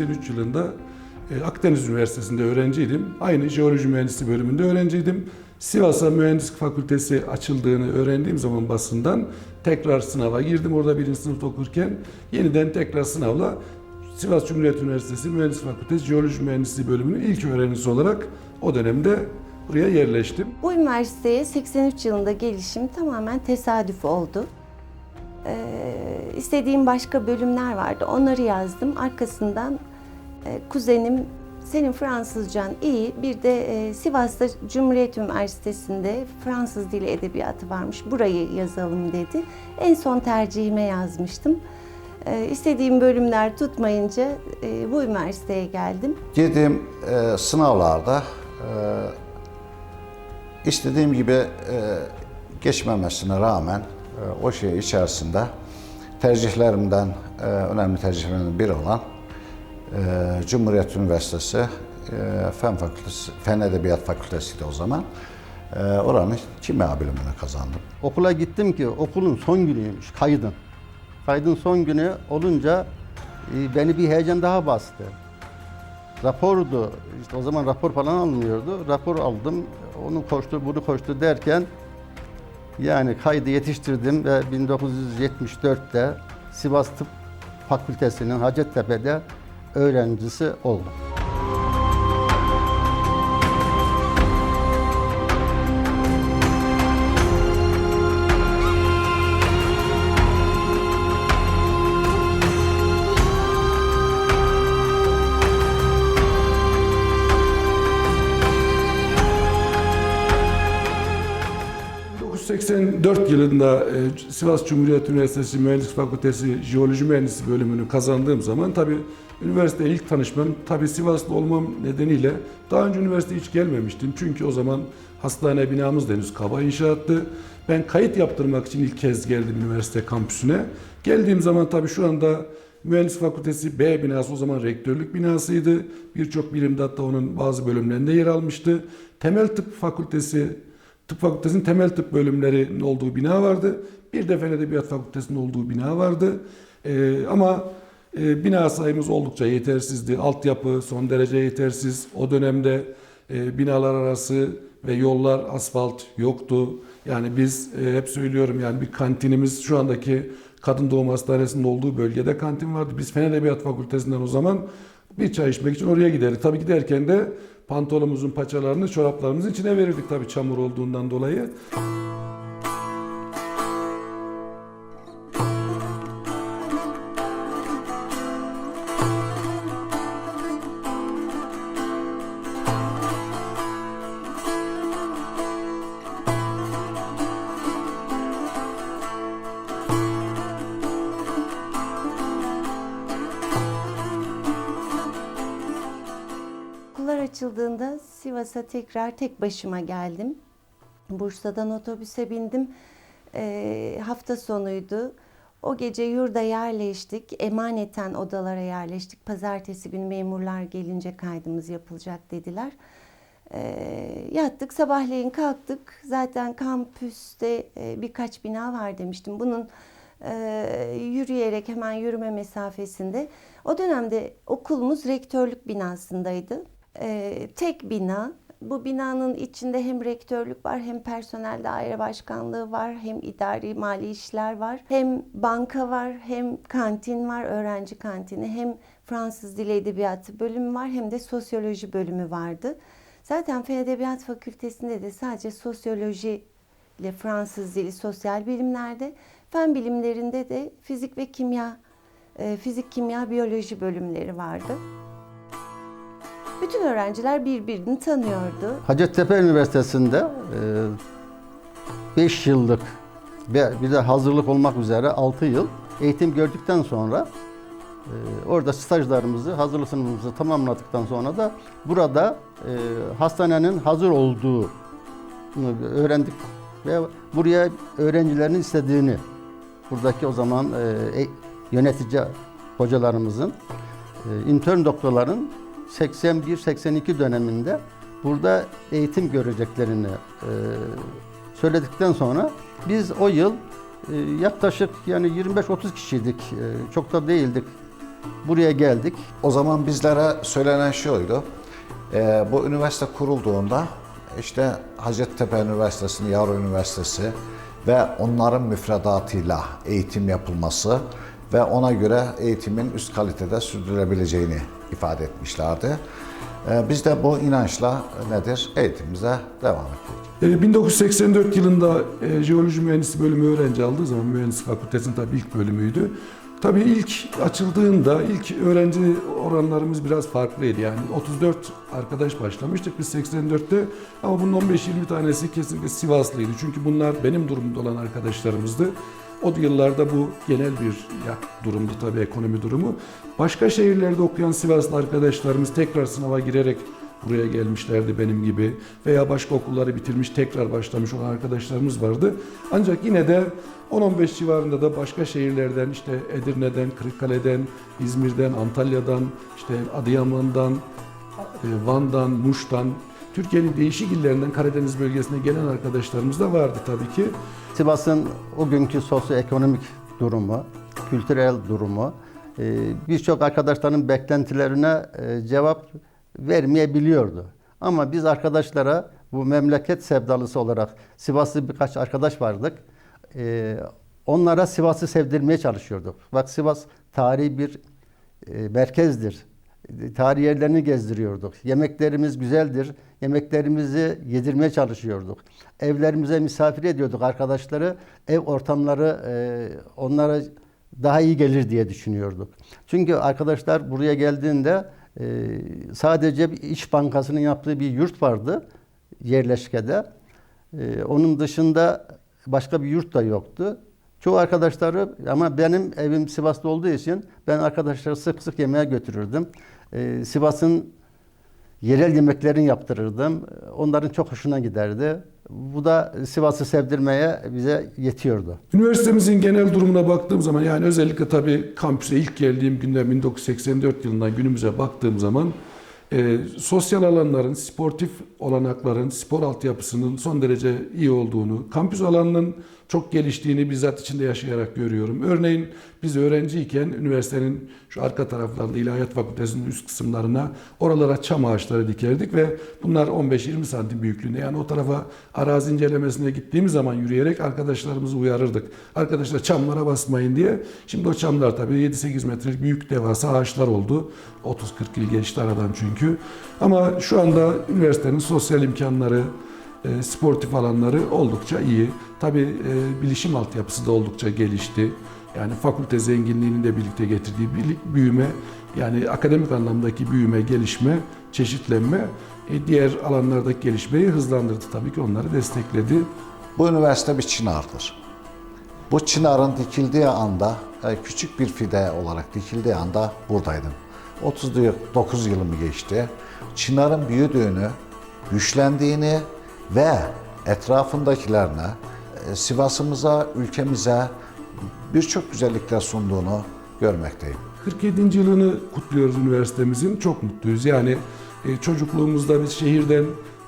1983 yılında e, Akdeniz Üniversitesi'nde öğrenciydim. Aynı jeoloji mühendisliği bölümünde öğrenciydim. Sivas'a mühendislik fakültesi açıldığını öğrendiğim zaman basından tekrar sınava girdim. Orada birinci sınıfta okurken yeniden tekrar sınavla Sivas Cumhuriyet Üniversitesi Mühendislik Fakültesi Jeoloji Mühendisliği bölümünün ilk öğrencisi olarak o dönemde buraya yerleştim. Bu üniversiteye 83 yılında gelişim tamamen tesadüf oldu. Ee, istediğim başka bölümler vardı. Onları yazdım. Arkasından e, kuzenim senin Fransızcan iyi. Bir de e, Sivas'ta Cumhuriyet Üniversitesi'nde Fransız Dili Edebiyatı varmış. Burayı yazalım dedi. En son tercihime yazmıştım. Ee, istediğim bölümler tutmayınca e, bu üniversiteye geldim. Girdiğim e, sınavlarda e, istediğim gibi e, geçmemesine rağmen e, o şey içerisinde tercihlerimden e, önemli tercihlerimden biri olan e, Cumhuriyet Üniversitesi e, Fen Fakültesi, Fen Edebiyat Fakültesi'ydi o zaman. Oranın kimya bölümünü kazandım. Okula gittim ki okulun son günüymüş kaydın. Kaydın son günü olunca beni bir heyecan daha bastı. Rapordu, işte o zaman rapor falan alınmıyordu. Rapor aldım, onu koştu, bunu koştu derken yani kaydı yetiştirdim ve 1974'te Sivas Tıp Fakültesi'nin Hacettepe'de öğrencisi oldum. Ee, 1984 yılında e, Sivas Cumhuriyet Üniversitesi Mühendislik Fakültesi Jeoloji Mühendisliği bölümünü kazandığım zaman tabii üniversiteye ilk tanışmam tabii Sivaslı olmam nedeniyle daha önce üniversiteye hiç gelmemiştim. Çünkü o zaman hastane binamız henüz kaba inşaattı. Ben kayıt yaptırmak için ilk kez geldim üniversite kampüsüne. Geldiğim zaman tabii şu anda Mühendislik Fakültesi B binası o zaman rektörlük binasıydı. Birçok bilimde hatta onun bazı bölümlerinde yer almıştı. Temel Tıp Fakültesi Tıp Fakültesi'nin temel tıp bölümlerinin olduğu bina vardı. Bir de Fen Edebiyat Fakültesi'nin olduğu bina vardı. Ee, ama e, bina sayımız oldukça yetersizdi. Altyapı son derece yetersiz. O dönemde e, binalar arası ve yollar asfalt yoktu. Yani biz e, hep söylüyorum yani bir kantinimiz şu andaki Kadın Doğum Hastanesi'nin olduğu bölgede kantin vardı. Biz Fen Edebiyat Fakültesinden o zaman bir çay içmek için oraya giderdik. Tabii giderken de pantolonumuzun paçalarını çoraplarımızın içine verirdik tabii çamur olduğundan dolayı. Açıldığında Sivas'a tekrar tek başıma geldim. Bursa'dan otobüse bindim. Ee, hafta sonuydu. O gece yurda yerleştik. Emaneten odalara yerleştik. Pazartesi günü memurlar gelince kaydımız yapılacak dediler. Ee, yattık sabahleyin kalktık. Zaten kampüste e, birkaç bina var demiştim. Bunun e, yürüyerek hemen yürüme mesafesinde. O dönemde okulumuz rektörlük binasındaydı. Ee, tek bina. Bu binanın içinde hem rektörlük var, hem personel daire başkanlığı var, hem idari mali işler var, hem banka var, hem kantin var, öğrenci kantini, hem Fransız Dili Edebiyatı bölümü var, hem de sosyoloji bölümü vardı. Zaten Fen Edebiyat Fakültesi'nde de sadece sosyoloji ile Fransız dili sosyal bilimlerde, fen bilimlerinde de fizik ve kimya, e, fizik, kimya, biyoloji bölümleri vardı. Bütün öğrenciler birbirini tanıyordu. Hacettepe Üniversitesi'nde 5 yıllık ve bir de hazırlık olmak üzere 6 yıl eğitim gördükten sonra e, orada stajlarımızı, hazırlık sınıfımızı tamamladıktan sonra da burada e, hastanenin hazır olduğunu öğrendik ve buraya öğrencilerin istediğini buradaki o zaman e, e- yönetici hocalarımızın, e, intern doktorların 81-82 döneminde burada eğitim göreceklerini e, söyledikten sonra biz o yıl e, yaklaşık yani 25-30 kişiydik. E, çok da değildik. buraya geldik. O zaman bizlere söylenen şuydu. Ee, bu üniversite kurulduğunda işte Hacettepe Üniversitesi'nin Yavru Üniversitesi ve onların müfredatıyla eğitim yapılması ve ona göre eğitimin üst kalitede sürdürülebileceğini ifade etmişlerdi. Ee, biz de bu inançla nedir? Eğitimimize devam ettik. E, 1984 yılında e, jeoloji mühendisi bölümü öğrenci aldığı zaman mühendislik fakültesinin tabii ilk bölümüydü. Tabii ilk açıldığında ilk öğrenci oranlarımız biraz farklıydı. Yani 34 arkadaş başlamıştık biz 84'te ama bunun 15-20 tanesi kesinlikle Sivaslıydı. Çünkü bunlar benim durumda olan arkadaşlarımızdı. O yıllarda bu genel bir durumdu tabii ekonomi durumu. Başka şehirlerde okuyan Sivaslı arkadaşlarımız tekrar sınava girerek buraya gelmişlerdi benim gibi veya başka okulları bitirmiş tekrar başlamış olan arkadaşlarımız vardı. Ancak yine de 10-15 civarında da başka şehirlerden işte Edirne'den, Kırıkkale'den, İzmir'den, Antalya'dan, işte Adıyaman'dan, e, Van'dan, Muş'tan, Türkiye'nin değişik illerinden Karadeniz bölgesine gelen arkadaşlarımız da vardı tabii ki. Sivas'ın o günkü sosyoekonomik durumu, kültürel durumu e, birçok arkadaşların beklentilerine e, cevap vermeyebiliyordu. Ama biz arkadaşlara bu memleket sevdalısı olarak Sivaslı birkaç arkadaş vardık. E, Onlara Sivas'ı sevdirmeye çalışıyorduk. Bak Sivas tarihi bir merkezdir. Tarih yerlerini gezdiriyorduk. Yemeklerimiz güzeldir. Yemeklerimizi yedirmeye çalışıyorduk. Evlerimize misafir ediyorduk arkadaşları. Ev ortamları e, onlara daha iyi gelir diye düşünüyorduk. Çünkü arkadaşlar buraya geldiğinde e, sadece İş Bankası'nın yaptığı bir yurt vardı yerleşkede. E, onun dışında başka bir yurt da yoktu. Çoğu arkadaşları ama benim evim Sivas'ta olduğu için ben arkadaşları sık sık yemeğe götürürdüm. Ee, Sivas'ın yerel yemeklerini yaptırırdım. Onların çok hoşuna giderdi. Bu da Sivas'ı sevdirmeye bize yetiyordu. Üniversitemizin genel durumuna baktığım zaman yani özellikle tabii kampüse ilk geldiğim günden 1984 yılından günümüze baktığım zaman e, sosyal alanların, sportif olanakların, spor altyapısının son derece iyi olduğunu, kampüs alanının çok geliştiğini bizzat içinde yaşayarak görüyorum. Örneğin biz öğrenciyken üniversitenin şu arka taraflarında İlahiyat Fakültesi'nin üst kısımlarına oralara çam ağaçları dikerdik ve bunlar 15-20 santim büyüklüğünde. Yani o tarafa arazi incelemesine gittiğimiz zaman yürüyerek arkadaşlarımızı uyarırdık. Arkadaşlar çamlara basmayın diye. Şimdi o çamlar tabii 7-8 metrelik büyük devasa ağaçlar oldu. 30-40 yıl geçti aradan çünkü. Ama şu anda üniversitenin sosyal imkanları, e, sportif alanları oldukça iyi. Tabii e, bilişim altyapısı da oldukça gelişti. Yani fakülte zenginliğinin de birlikte getirdiği bir- büyüme, yani akademik anlamdaki büyüme, gelişme, çeşitlenme e, diğer alanlardaki gelişmeyi hızlandırdı tabii ki onları destekledi. Bu üniversite bir çınardır. Bu çınarın dikildiği anda, e, küçük bir fide olarak dikildiği anda buradaydım. 39 yılımı geçti. Çınarın büyüdüğünü, güçlendiğini ve etrafındakilerine, e, Sivas'ımıza, ülkemize birçok güzellikler sunduğunu görmekteyim. 47. yılını kutluyoruz üniversitemizin. Çok mutluyuz. Yani e, çocukluğumuzda biz şehirden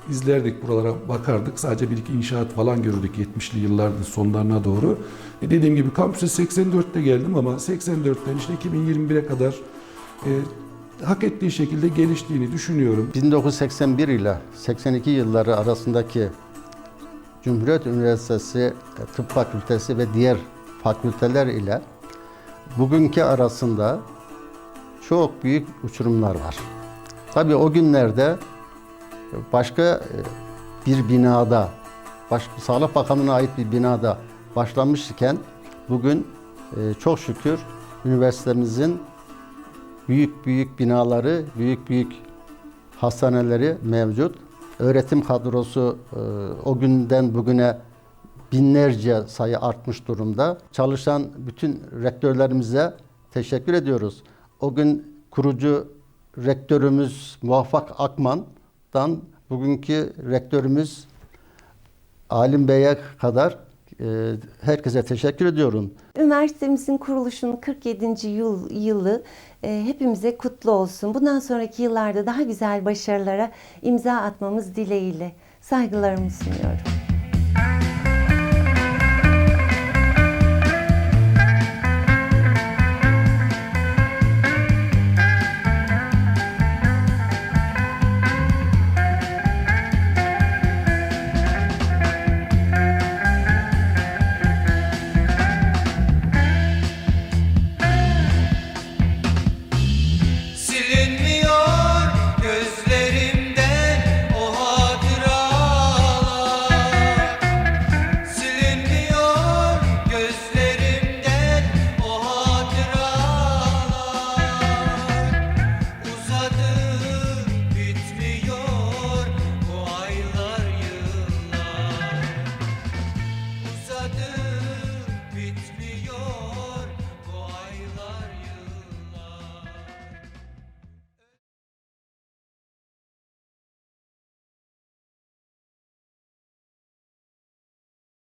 izlerdik buralara bakardık. Sadece bir iki inşaat falan görürdük 70'li yılların sonlarına doğru. E, dediğim gibi kampüse 84'te geldim ama 84'ten işte 2021'e kadar hak ettiği şekilde geliştiğini düşünüyorum. 1981 ile 82 yılları arasındaki Cumhuriyet Üniversitesi Tıp Fakültesi ve diğer fakülteler ile bugünkü arasında çok büyük uçurumlar var. Tabii o günlerde başka e, bir binada, baş, Sağlık Bakanlığı'na ait bir binada başlamışken bugün e, çok şükür üniversitemizin büyük büyük binaları, büyük büyük hastaneleri mevcut. Öğretim kadrosu e, o günden bugüne binlerce sayı artmış durumda. Çalışan bütün rektörlerimize teşekkür ediyoruz. O gün kurucu rektörümüz Muvaffak Akman'dan bugünkü rektörümüz Alim Bey'e kadar herkese teşekkür ediyorum. Üniversitemizin kuruluşunun 47. yıl, yılı e, hepimize kutlu olsun. Bundan sonraki yıllarda daha güzel başarılara imza atmamız dileğiyle saygılarımı sunuyorum.